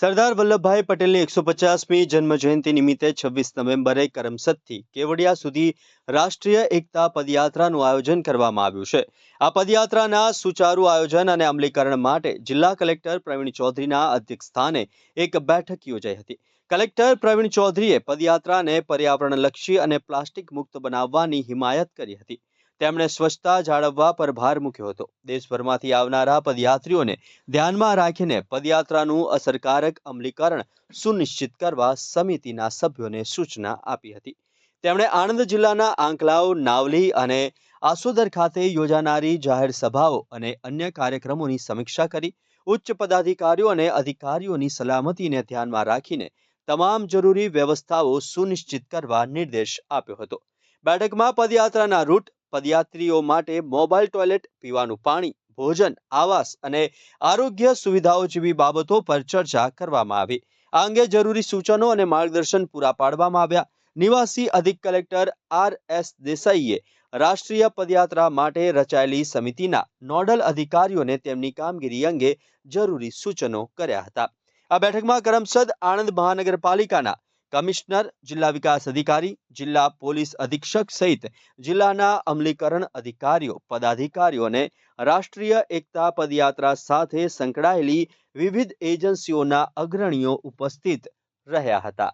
સરદાર વલ્લભભાઈ પટેલની એકસો પચાસમી જન્મજયંતિ નિમિત્તે છવ્વીસ નવેમ્બરે કરમસદથી કેવડિયા સુધી રાષ્ટ્રીય એકતા પદયાત્રાનું આયોજન કરવામાં આવ્યું છે. આ પદયાત્રાના સુચારુ આયોજન અને અમલીકરણ માટે જિલ્લા કલેક્ટર પ્રવીણ ચૌધરીના અધ્યક્ષસ્થાને એક બેઠક યોજાઈ હતી. કલેક્ટર પ્રવીણ ચૌધરીએ પદયાત્રાને પર્યાવરણલક્ષી અને પ્લાસ્ટિક મુક્ત બનાવવાની હિમાયત કરી હતી. તેમણે સ્વચ્છતા જાળવવા પર ભાર મૂક્યો હતો. દેશભરમાંથી આવનારા પદયાત્રીઓને ધ્યાનમાં રાખીને પદયાત્રાનું અસરકારક અમલીકરણ સુનિશ્ચિત કરવા સમિતિના સભ્યોને સૂચના આપી હતી. તેમણે આણંદ જિલ્લાના આંકલાવ, નાવલી અને આસોદર ખાતે યોજાનારી જાહેર સભાઓ અને અન્ય કાર્યક્રમોની સમીક્ષા કરી. ઉચ્ચ પદાધિકારીઓ અને અધિકારીઓની સલામતીને ધ્યાનમાં રાખીને તમામ જરૂરી વ્યવસ્થાઓ સુનિશ્ચિત કરવા નિર્દેશ આપ્યો હતો. બેઠકમાં પદયાત્રાના રૂટ પદયાત્રીઓ માટે મોબાઈલ ટોયલેટ, પીવાનું પાણી, ભોજન, આવાસ અને આરોગ્ય સુવિધાઓ જેવી બાબતો પર ચર્ચા કરવામાં આવી. આ અંગે જરૂરી સૂચનો અને માર્ગદર્શન પૂરા પાડવામાં આવ્યા. નિવાસી અધિક કલેક્ટર આર એસ દેસાઈએ રાષ્ટ્રીય પદયાત્રા માટે રચાયેલી સમિતિના નોડલ અધિકારીઓને તેમની કામગીરી અંગે જરૂરી સૂચનો કર્યા હતા. આ બેઠકમાં કરમસદ આણંદ મહાનગરપાલિકાના કમિશનર, જિલ્લા વિકાસ અધિકારી, જિલ્લા પોલીસ અધિક્ષક સહિત જિલ્લાના અમલીકરણ અધિકારીઓ, પદાધિકારીઓ અને રાષ્ટ્રીય એકતા પદયાત્રા સાથે સંકળાયેલી વિવિધ એજન્સીઓના અગ્રણીઓ ઉપસ્થિત રહ્યા હતા.